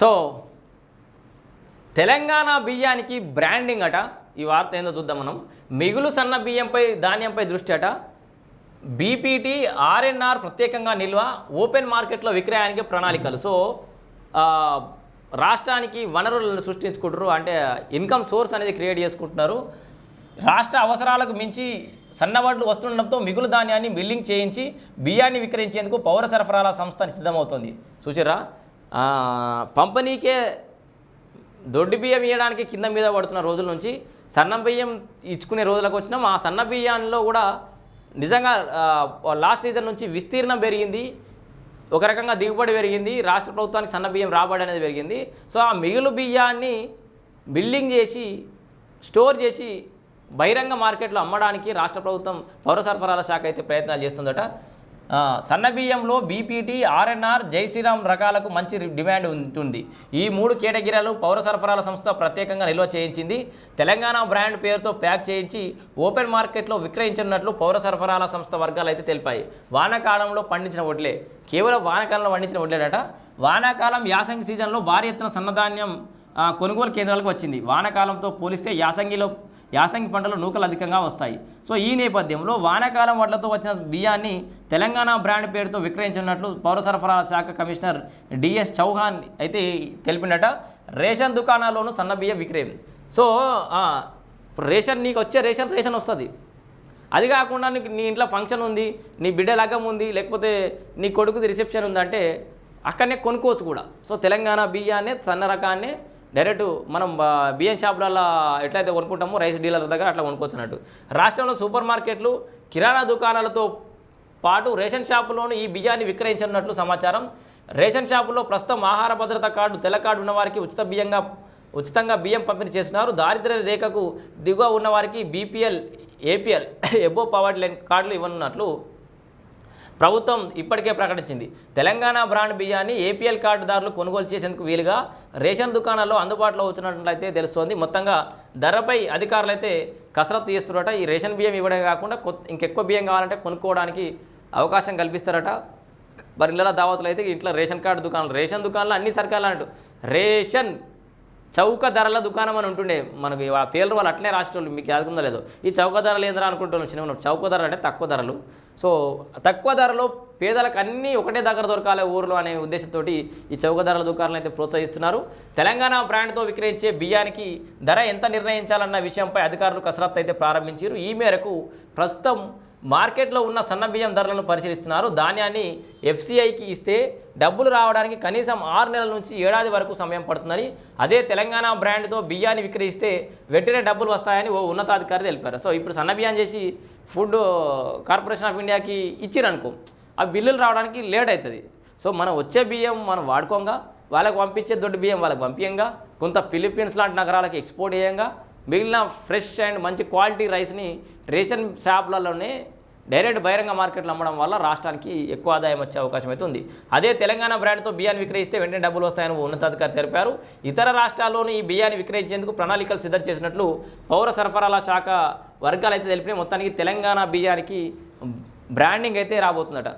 So Telangana బియ్యానికి branding అట. ఈ వార్త ఏందో చూద్దాం మనం. మిగులు సన్న బియ్యంపై ధాన్యంపై దృష్టి అట. బీపీటీ ఆర్ఎన్ఆర్ ప్రత్యేకంగా నిల్వ ఓపెన్ మార్కెట్లో విక్రయానికి ప్రణాళికలు. సో రాష్ట్రానికి వనరులను సృష్టించుకుంటారు అంటే ఇన్కమ్ సోర్స్ అనేది క్రియేట్ చేసుకుంటున్నారు. రాష్ట్ర అవసరాలకు మించి సన్నబడ్లు వస్తుండడంతో మిగులు ధాన్యాన్ని మిల్లింగ్ చేయించి బియ్యాన్ని విక్రయించేందుకు పౌర సరఫరాల సంస్థ సిద్ధమవుతోంది సూచిరా పంపనీకే పంపిణీకే దొడ్డి బియ్యం ఇవ్వడానికి కింద మీద పడుతున్న రోజుల నుంచి సన్న బియ్యం ఇచ్చుకునే రోజులకు వచ్చినాం. ఆ సన్న బియ్యాల్లో కూడా నిజంగా లాస్ట్ సీజన్ నుంచి విస్తీర్ణం పెరిగింది. ఒక రకంగా దిగుబడి పెరిగింది. రాష్ట్ర ప్రభుత్వానికి సన్న బియ్యం రాబడి అనేది పెరిగింది. సో ఆ మిగులు బియ్యాన్ని బిల్డింగ్ చేసి స్టోర్ చేసి బహిరంగ మార్కెట్లో అమ్మడానికి రాష్ట్ర ప్రభుత్వం పౌర సరఫరాల శాఖ అయితే ప్రయత్నాలు చేస్తుందట. సన్నబియ్యంలో సన్న బియ్యంలో బీపీటీ ఆర్ఎన్ఆర్ జై శ్రీరామ్ రకాలకు మంచి డిమాండ్ ఉంటుంది. ఈ మూడు కేటగిరీలు పౌర సరఫరాల సంస్థ ప్రత్యేకంగా నిల్వ చేయించింది. తెలంగాణ బ్రాండ్ పేరుతో ప్యాక్ చేయించి ఓపెన్ మార్కెట్లో విక్రయించనున్నట్లు పౌర సరఫరాల సంస్థ వర్గాలు అయితే తెలిపాయి. వానాకాలంలో పండించిన వడ్లే. కేవలం వానాకాలంలో పండించిన వడ్లేడట వానాకాలం యాసంగి సీజన్లో భారీ ఎత్తున సన్నధాన్యం కొనుగోలు కేంద్రాలకు వచ్చింది. వానాకాలంతో పోలిస్తే యాసంగిలో యాసంగి పంటలు నూకలు అధికంగా వస్తాయి. సో ఈ నేపథ్యంలో వానాకాలం వడ్లతో వచ్చిన బియ్యాన్ని తెలంగాణ బ్రాండ్ పేరుతో విక్రయించినట్లు పౌర సరఫరాల శాఖ కమిషనర్ డిఎస్ చౌహాన్ అయితే తెలిపినట రేషన్ దుకాణాల్లోనూ సన్న బియ్యం విక్రయం. సో రేషన్ నీకు వచ్చే రేషన్ రేషన్ వస్తుంది. అది కాకుండా నీకు నీ ఇంట్లో ఫంక్షన్ ఉంది నీ బిడ్డ లగ్గం ఉంది లేకపోతే నీ కొడుకుది రిసెప్షన్ ఉందంటే అక్కడనే కొనుక్కోవచ్చు కూడా. సో తెలంగాణ బియ్యాన్ని సన్న రకాన్ని డైరెక్ట్ మనం బియ్యం షాపులలో ఎట్లయితే కొనుక్కుంటామో రైస్ డీలర్ దగ్గర అట్లా కొనుక్కోవచ్చు అన్నట్టు రాష్ట్రంలో సూపర్ మార్కెట్లు కిరాణా దుకాణాలతో పాటు రేషన్ షాపులోనూ ఈ బియ్యాన్ని విక్రయించనున్నట్లు సమాచారం. రేషన్ షాపులో ప్రస్తుతం ఆహార భద్రత కార్డు తెల్ల కార్డు ఉన్నవారికి ఉచిత బియ్యంగా ఉచితంగా బియ్యం పంపిణీ చేస్తున్నారు. దారిద్ర్య రేఖకు దిగువ ఉన్నవారికి BPL APL above poverty line కార్డులు ఇవ్వనున్నట్లు ప్రభుత్వం ఇప్పటికే ప్రకటించింది. తెలంగాణ బ్రాండ్ బియ్యాన్ని ఏపీఎల్ కార్డుదారులు కొనుగోలు చేసేందుకు వీలుగా రేషన్ దుకాణాల్లో అందుబాటులో వచ్చినట్లయితే తెలుస్తోంది. మొత్తంగా ధరపై అధికారులు అయితే కసరత్తు చేస్తున్నారట ఈ రేషన్ బియ్యం ఇవ్వడమే కాకుండా కొత్త ఇంకెక్కువ బియ్యం కావాలంటే కొనుక్కోవడానికి అవకాశం కల్పిస్తారట. మరి ఇళ్ళ దావతులు అయితే ఇంట్లో రేషన్ కార్డు దుకాణాలు రేషన్ దుకాణాలు అన్ని సర్కార్లు అన్నట్టు. రేషన్ చౌక ధరల దుకాణం అని ఉంటుండే. మనకి ఆ పేర్లు వాళ్ళు అట్లే రాసేటోళ్ళు మీకు యాదకుందో లేదో. ఈ చౌక ధరలు ఏంద్రా అనుకుంటున్నాం చిన్న చౌక ధరలు అంటే తక్కువ ధరలు. సో తక్కువ ధరలో పేదలకు అన్నీ ఒకటే దగ్గర దొరకాలి ఊర్లో అనే ఉద్దేశంతో ఈ చౌక ధరల దుకాణాలను అయితే ప్రోత్సహిస్తున్నారు. తెలంగాణ బ్రాండ్తో విక్రయించే బియ్యానికి ధర ఎంత నిర్ణయించాలన్న విషయంపై అధికారులు కసరత్తు అయితే ప్రారంభించారు. ఈ మేరకు ప్రస్తుతం మార్కెట్లో ఉన్న సన్న బియ్యం ధరలను పరిశీలిస్తున్నారు. ధాన్యాన్ని ఎఫ్సిఐకి ఇస్తే డబ్బులు రావడానికి కనీసం ఆరు నెలల నుంచి ఏడాది వరకు సమయం పడుతుందని అదే తెలంగాణ బ్రాండ్తో బియ్యాన్ని విక్రయిస్తే వెంటనే డబ్బులు వస్తాయని ఓ ఉన్నతాధికారి తెలిపారు. సో ఇప్పుడు సన్న బియ్యం చేసి ఫుడ్ కార్పొరేషన్ ఆఫ్ ఇండియాకి ఇచ్చిరనుకో ఆ బిల్లులు రావడానికి లేట్ అవుతుంది. సో మనం వచ్చే బియ్యం మనం వాడుకోంగా వాళ్ళకి పంపించే దొడ్డు బియ్యం వాళ్ళకి పంపించంగా కొంత ఫిలిప్పీన్స్ లాంటి నగరాలకు ఎక్స్పోర్ట్ చేయంగా మిగిలిన ఫ్రెష్ అండ్ మంచి క్వాలిటీ రైస్ని రేషన్ షాపులలోనే డైరెక్ట్ బహిరంగ మార్కెట్లు అమ్మడం వల్ల రాష్ట్రానికి ఎక్కువ ఆదాయం వచ్చే అవకాశం అయితే ఉంది. అదే తెలంగాణ బ్రాండ్తో బియ్యాన్ని విక్రయిస్తే వెంటనే డబ్బులు వస్తాయని ఉన్నతాధికారి తెలిపారు. ఇతర రాష్ట్రాల్లోని ఈ బియ్యాన్ని విక్రయించేందుకు ప్రణాళికలు సిద్ధం చేసినట్లు పౌర సరఫరాల శాఖ వర్గాలు అయితే తెలిపినాయి. మొత్తానికి తెలంగాణ బియ్యానికి బ్రాండింగ్ అయితే రాబోతుందట.